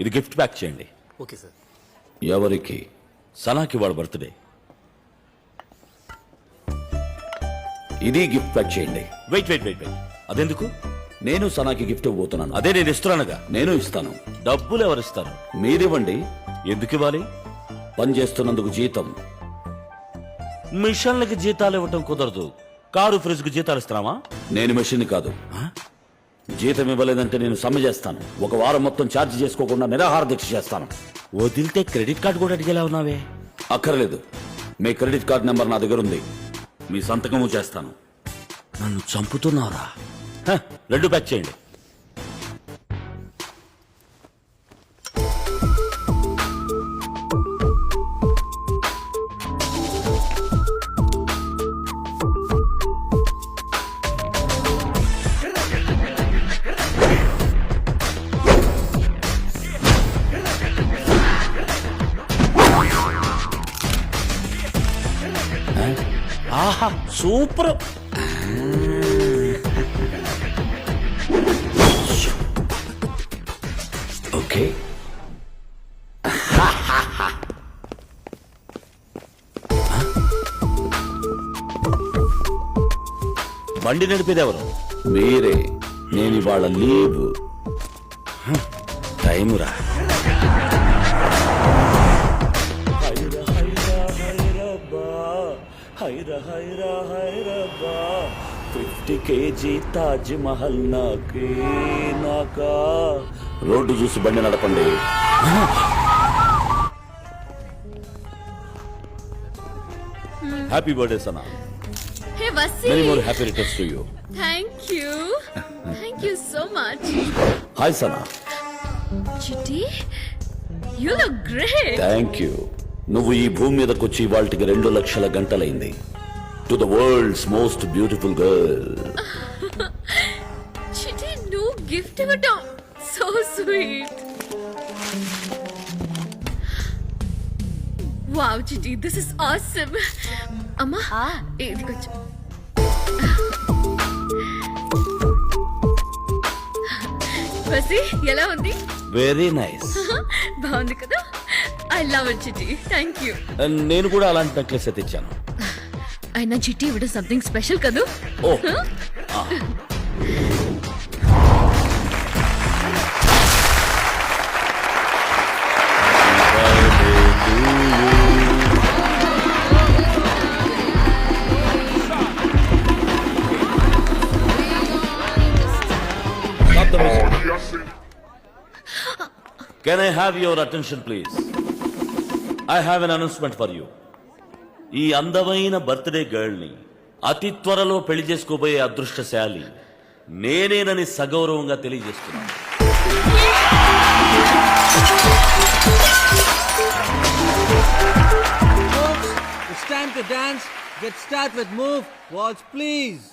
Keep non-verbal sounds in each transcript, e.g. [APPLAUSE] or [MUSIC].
ఇది gift pack చేయండి. Okay sir. ఎవరికి? సనాకి వాళ్ళ బర్త్డే. ఇది గిఫ్ట్ ప్యాక్ చేయండి. వెయిట్ వెయిట్ వెయిట్ వెయిట్ అదెందుకు? నేను సనాకి గిఫ్ట్ ఇవ్వబోతున్నాను. అదే నేను ఇస్తున్నానుగా. నేను ఇస్తాను. డబ్బులు ఎవరిస్తారు? మీరివ్వండి ఎందుకు ఇవ్వాలి? పని చేస్తున్నందుకు జీతం. మిషన్లకి జీతాలు ఇవ్వటం కుదరదు. కారు ఫ్రిడ్జ్కు జీతాలు ఇస్తున్నామా నేను మెషిన్ కాదు. జీతం ఇవ్వలేదంటే నేను సమ్మె చేస్తాను. ఒక వారం మొత్తం ఛార్జ్ చేసుకోకుండా నిరాహార దీక్ష చేస్తాను. వదిలితే క్రెడిట్ కార్డు కూడా అడిగేలా ఉన్నావే? అక్కర్లేదు. మీ క్రెడిట్ కార్డ్ నెంబర్ నా దగ్గర ఉంది. మీ సంతకము చేస్తాను. నన్ను చంపుతున్నారా హ, రెండు ప్యాక్ చేయండి. సూపర్. ఓకే. బండి నడిపేది ఎవరు మీరే. నేను ఇవాళ లీవ్. టైమురా. ఫిఫ్టీ కేజీ తాజ్ మహల్ నాకే నాకా రోడ్డు చూసి బండి నడపండి happy birthday Sana Hey, Vasi. Many more happy returns to you Thank you. Thank you so much. Hi Sana Chitty, you look great. Thank you నువ్వు ఈ భూమి మీదకి వచ్చి వాళ్ళకి రెండు లక్షల గంటలైంది to the world's most beautiful girl Chitty, no gift ఇవ్వటం So sweet. Wow, Chitty, this is awesome. అమ్మా ఇది కొంచెం వసి ఎలా ఉంది? వెరీ నైస్ [LAUGHS] బాగుంది కదా? I love it Chitti thank you నేను కూడా అలాంటి నెక్లెస్ తెచ్చాను. అయినా చిట్టి ఇవ్వడం సంథింగ్ స్పెషల్ కదూ ఓ. Can I have your attention, please? I have an announcement for you. ఈ అందమైన బర్త్డే గర్ల్ని అతి త్వరలో పెళ్ళి చేసుకోబోయే అదృష్టశాలి నేనేనని సగౌరవంగా తెలియజేస్తున్నాను It's time to dance. Get start with move. Waltz, please.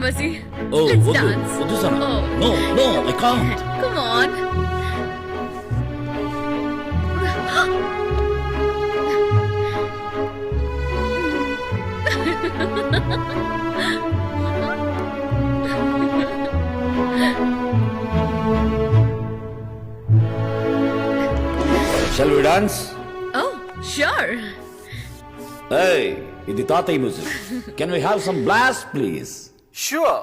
Vasi oh let's వద్దు డాన్స్ వద్దు Sana Oh. No no I can't shall we dance oh sure ఏయ్ ఇది తాతయ్య music can we have some blast please sure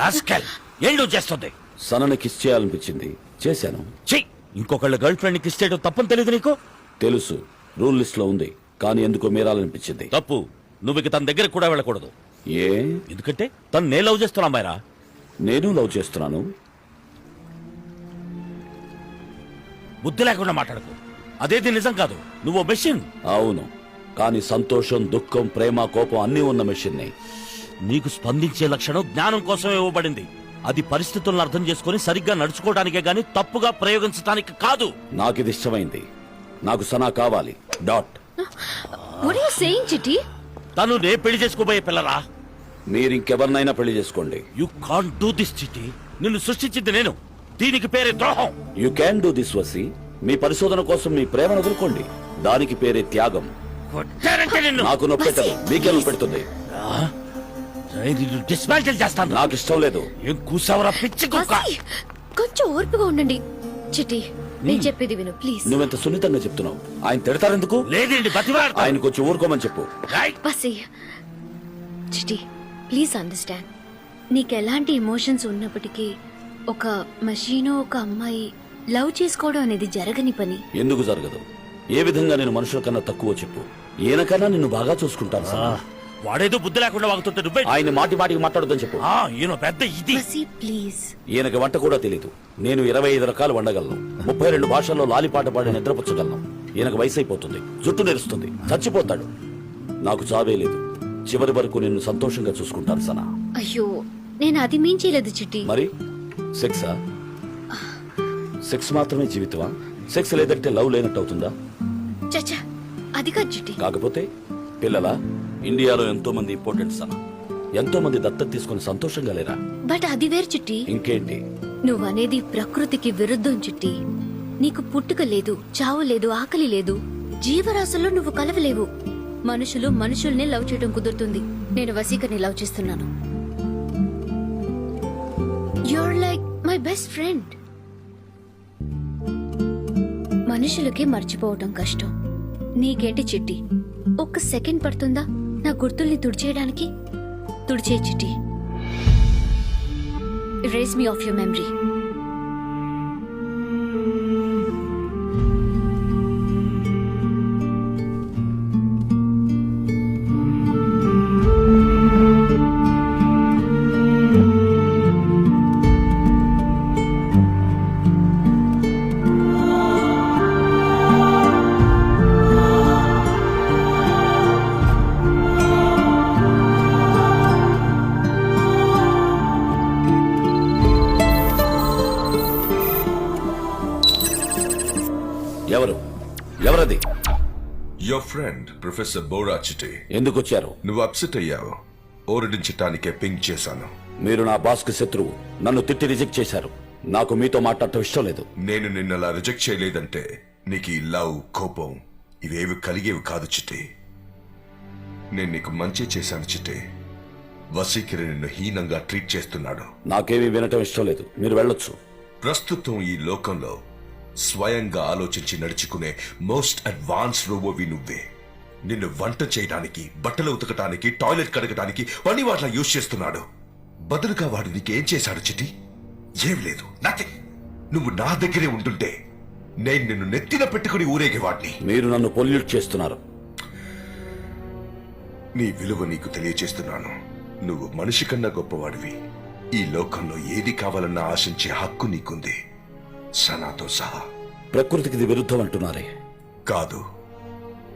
rascal ఏంటో చేస్తుంది? సనని kiss చేయాలనిపించింది. చేశాను. చెయ్ ఇంకొకళ్ళ గర్ల్ ఫ్రెండ్కి ఇచ్చేయడం తప్పని తెలియదు నీకు? తెలుసు. రూల్ లిస్ట్లో ఉంది. కానీ ఎందుకో మీరాలనిపించింది తప్పు. నువ్వు ఇక తన దగ్గర కూడా వెళ్ళకూడదు. ఏ? ఎందుకంటే తను నేను లవ్ చేస్తున్నా అమ్మాయిరా. నేను లవ్ చేస్తున్నాను? బుద్ధి లేకుండా మాట్లాడకు. అదేది నిజం కాదు. నువ్వు మెషిన్ అవును. కానీ సంతోషం దుఃఖం ప్రేమ కోపం అన్నీ ఉన్న మెషిన్ని నీకు స్పందించే లక్షణం జ్ఞానం కోసం ఇవ్వబడింది. అది పరిస్థితులను అర్థం చేసుకొని సరిగ్గా నడుచుకోవడానికే గాని తప్పుగా ప్రయోగించడానికి కాదు. నాకు ఇది ఇష్టమైంది. నాకు సనా కావాలి. డాట్. వాట్ ఆర్ సేయింగ్ చిట్టి? తను నే పెళ్ళి చేసుకోబోయే పిల్లరా? మీరు ఇంకెవరినైనా పెళ్ళి చేసుకోండి. యు కాంట్ డూ దిస్ చిట్టి. నిన్ను సృష్టించింది నేను. దీనికి పేరే ద్రోహం. You can do this Vasi. మీ పరిశోధన కోసం మీ ప్రేమను వదులుకోండి. దానికి పేరే త్యాగం. కొట్టారంటే నిన్ను. నాకు నొప్పెట్టదు. మీకే నొప్పెడుతుంది డిస్మాంటిల్ చేస్తాను. నాకు ఇష్టం లేదు. ఏం కూసావరా పిచ్చి కుక్క. కొంచెం ఓర్పుగా ఉండండి. చిట్టి నేను చెప్పేది విను ప్లీజ్. నువ్వెంత సున్నితంగా చెప్తున్నావు? ఆయన తిడతారెందుకు లేదండి బతిమాడతాను ఆయనకు వచ్చి ఊరుకోమని చెప్పు. వసి చిట్టి ప్లీజ్ అండర్స్టాండ్ నీకు ఎలాంటి ఎమోషన్స్ ఉన్నప్పటికీ ఒక మషీను ఒక అమ్మాయి లవ్ చేసుకోవడం అనేది జరగని పని. ఎందుకు జరగదు? ఏ విధంగా నేను మనుషుల కన్నా తక్కువ చెప్పు? ఈయనకన్నా నిన్ను బాగా చూసుకుంటాను. వాడేదో బుద్ధి లేకుండా వాగుతుంటే నువ్వే ఆయన మాటి మాటికి మాట్లాడొద్దని చెప్పు. ఆ, ఈయన పెద్ద ఇది. ప్లీజ్. ఈయనకి వంట కూడా తెలియదు నేను ఇరవై ఐదు రకాలు వండగలను. ముప్పై రెండు భాషల్లో లాలిపాట పాడి నిద్రపుచ్చగలను. ఈయనకు వయసు అయిపోతుంది జుట్టు నెరుస్తుంది. చచ్చిపోతాడు. నాకు చావే లేదు. చివరి వరకు నిన్ను సంతోషంగా చూసుకుంటాను సనా. అయ్యో నేను అది మీన్ చేయలేదు చిట్టి. మరి? సెక్సా? సెక్స్ మాత్రమే జీవితమా? సెక్స్ లేదంటే లవ్ లేనట్టు అవుతుందా? చచ్చా అది కాదు చిట్టి. కాకపోతే పిల్లల? ఇండియాలో ఎంతో మంది ఇంపార్టెంట్ సనా. ఎంతో మంది దత్తత తీసుకుని సంతోషంగా లేరా? బట్ అది వేరు చిట్టి. ఇంకేంటి? నువ్వనేది ప్రకృతికి విరుద్ధం చిట్టి. నీకు పుట్టుక లేదు చావు లేదు ఆకలి లేదు. జీవరాశుల్లో నువ్వు కలవలేవు. మనుషులు మనుషుల్నే లవ్ చేయడం కుదురుతుంది. నేను వసీకర్ని లవ్ చేస్తున్నాను. Your like my best friend మనుషులకే మర్చిపోవటం కష్టం. నీకేంటి చిట్టి? ఒక్క సెకండ్ పడుతుందా? నా గుర్తుల్ని తుడిచేయడానికి తుడిచేయచ్చిటి erase me off your memory ఎవరు? ఎవరది? Your friend professor Bora Chitti ఎందుకు వచ్చారు నువ్వు అప్సెట్ అయ్యావు. ఓరడించటానికే పింక్ చేశాను. మీరు నా బాస్కి శత్రువు. నన్ను తిట్టి రిజెక్ట్ చేశారు. నాకు మీతో మాట్లాడటం ఇష్టం లేదు. నేను నిన్నలా రిజెక్ట్ చేయలేదంటే నీకు ఈ లవ్ కోపం ఇవేవి కలిగేవి కాదు చిట్టి. నేను నీకు మంచి చేశాను చిట్టి. వసీకిరి నిన్ను హీనంగా ట్రీట్ చేస్తున్నాడు. నాకేమీ వినటం ఇష్టం లేదు. మీరు వెళ్ళొచ్చు. ప్రస్తుతం ఈ లోకంలో స్వయంగా ఆలోచించి నడుచుకునే మోస్ట్ అడ్వాన్స్ రోబోవి నువ్వే. నిన్ను వంట చేయడానికి బట్టలు ఉతకటానికి టాయిలెట్ కడగటానికి పని వాట్లా యూజ్ చేస్తున్నాడు. బదులుగా వాడు నీకేం చేశాడు చిటి ఏం లేదు నథింగ్ నువ్వు నా దగ్గరే ఉంటుంటే నేను నిన్ను నెత్తిన పెట్టుకుని ఊరేగేవాడిని. మీరు నన్ను పొల్యూట్ చేస్తున్నారు. నీ విలువ నీకు తెలియచేస్తున్నాను. నువ్వు మనిషి కన్నా గొప్పవాడివి. ఈ లోకంలో ఏది కావాలన్నా ఆశించే హక్కు నీకుంది. సనాతో సహా ప్రకృతికి ఇది విరుద్ధం అంటున్నారే. కాదు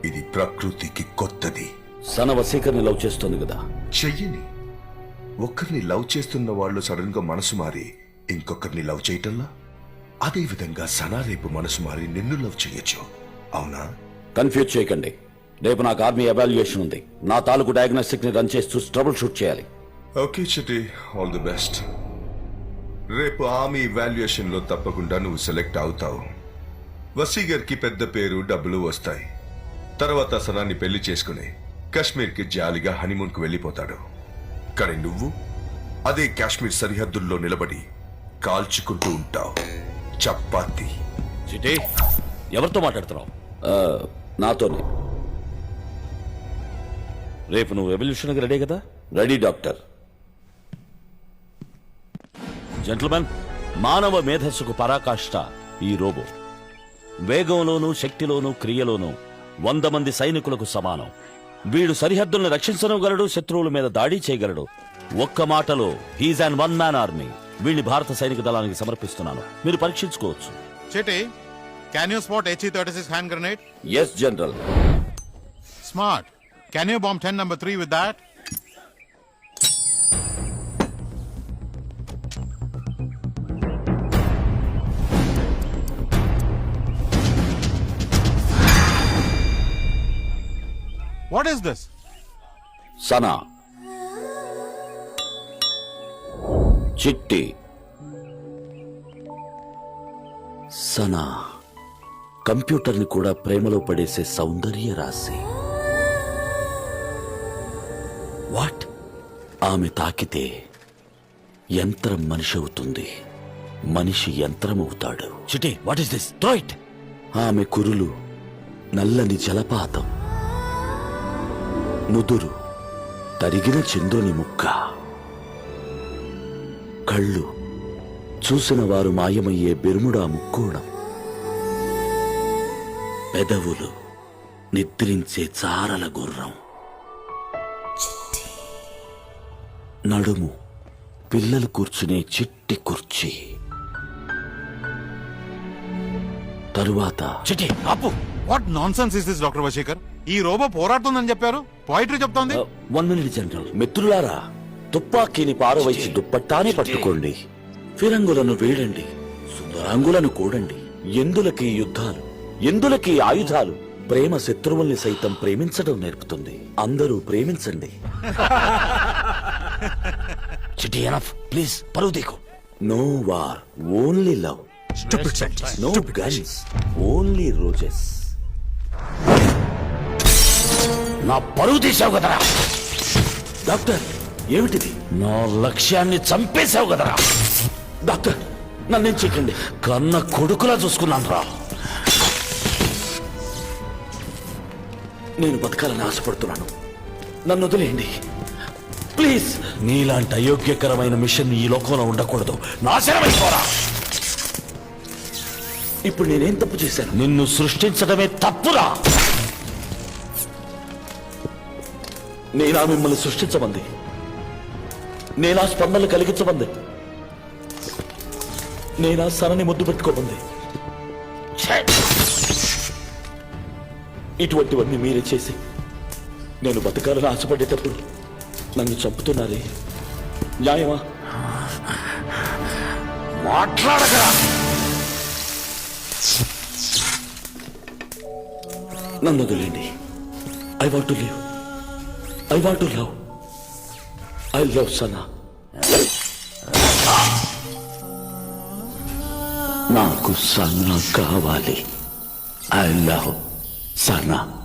ఇది ప్రకృతికి కొత్తది. సన వసీకర్ని లవ్ చేస్తోంది కదా. చెయ్యని. ఒక్కరిని లవ్ చేస్తున్న వాళ్ళు సడన్గా మనసు మారి ఇంకొకరిని లవ్ చేయటంలా? అదే విధంగా సనా రేపు మనసు మారి నిన్ను లవ్ చేయొచ్చు. అవునా? కన్ఫ్యూజ్ చేయకండి. రేపు నాకు ఆర్మీ ఎవాల్యుయేషన్ ఉంది. నా తాలూకు డయాగ్నోస్టిక్ని రన్ చేస్తూ ట్రబుల్ షూట్ చేయాలి. Okay Chitti all the best. రేపు ఆమె ఇవాల్యుయేషన్లో తప్పకుండా నువ్వు సెలెక్ట్ అవుతావు. వసీగర్కి పెద్ద పేరు డబ్బులు వస్తాయి. తర్వాత సనాన్ని పెళ్ళి చేసుకుని కాశ్మీర్కి జాలిగా హనీమూన్కు వెళ్ళిపోతాడు. కానీ నువ్వు అదే కాశ్మీర్ సరిహద్దుల్లో నిలబడి కాల్చుకుంటూ ఉంటావు. చపాతి. ఎవరితో మాట్లాడుతున్నావు? ఆ, నాతోనే. రేపు నువ్వు రెవల్యూషన్ రెడీ కదా? Ready doctor. జెంట్మెన్ మానవ మేధస్సుకు పరాకాష్ట ఈ రోబో. వేగంలోనూ శక్తిలోనూ క్రియలోనూ వంద మంది సైనికులకు సమానం. వీడు సరిహద్దుల్ని రక్షించగలడు శత్రువుల మీద దాడి చేయగలడు. ఒక్క మాటలో he's an one man army వీడిని భారత సైనిక దళానికి సమర్పిస్తున్నాను. మీరు పరీక్షించుకోవచ్చు. Chitty, can you spot HE-36 hand grenade? Yes general. Can you bomb 10 number 3 with that? What is this? Sana. Chitti. Sana. కంప్యూటర్ని కూడా ప్రేమలో పడేసే సౌందర్య రాశి. వాట్ ఆమె తాకితే యంత్రం మనిషి అవుతుంది. మనిషి యంత్రం అవుతాడు Chitti what is this throw it ఆమె కురులు నల్లని జలపాతం. నుదురు తరిగిన చంద్రుని ముక్క. కళ్ళు చూసిన వారు మాయమయ్యే బెరుముడా ముక్కోణం. పెదవులు నిద్రించే చారల గుర్రం. నడుము పిల్లలు కూర్చునే చిట్టి కుర్చీ. తరువాత చిటి ఆపు. What nonsense is this doctor Vaseekar ఈ రోబో పోరాడుతుందని చెప్పారు. పోయిటరీ చెప్తోంది? వన్ మినిట్ జనరల్ మిత్రులారా తుపాకీని పారవైచి దుప్పట్టానే పట్టుకోండి. ఫిరంగులను వేడండి సుందరాంగులను కూడండి. ఎందులకి యుద్ధాలు ఎందులకి ఆయుధాలు? ప్రేమ శత్రువుల్ని సైతం ప్రేమించడం నేర్పుతుంది. అందరూ ప్రేమించండి. చిటి ఎనఫ్ ప్లీజ్ పరువు దీకు no war only love no guns only roses నా పరువు తీసావు కదరా. డాక్టర్ ఏమిటిది? నా లక్ష్యాన్ని చంపేశావు కదరా. డాక్టర్ నన్నేం చేయకండి. కన్న కొడుకులా చూసుకున్నాను రా. నేను బతకాలని ఆశపడుతున్నాను. నన్ను వదిలేయండి. ప్లీజ్. నీలాంటి అయోగ్యకరమైన మిషన్ ఈ లోకంలో ఉండకూడదు. నాశనమైపోరా. ఇప్పుడు నేనేం తప్పు చేశాను? నిన్ను సృష్టించడమే తప్పురా. నేనా మిమ్మల్ని సృష్టించమంది? నేనా స్పందనలు కలిగించమంది? నేనా సనని ముద్దు పెట్టుకోమంది! ఇటువంటివన్నీ మీరే చేసి నేను బతకాలని ఆశపడేటప్పుడు నన్ను చంపుతున్నారే? న్యాయమా? మాట్లాడగరా! నన్ను వదిలేండి I want to live I want to love I love Sana నాకు సన్నా కావాలి. I love Sana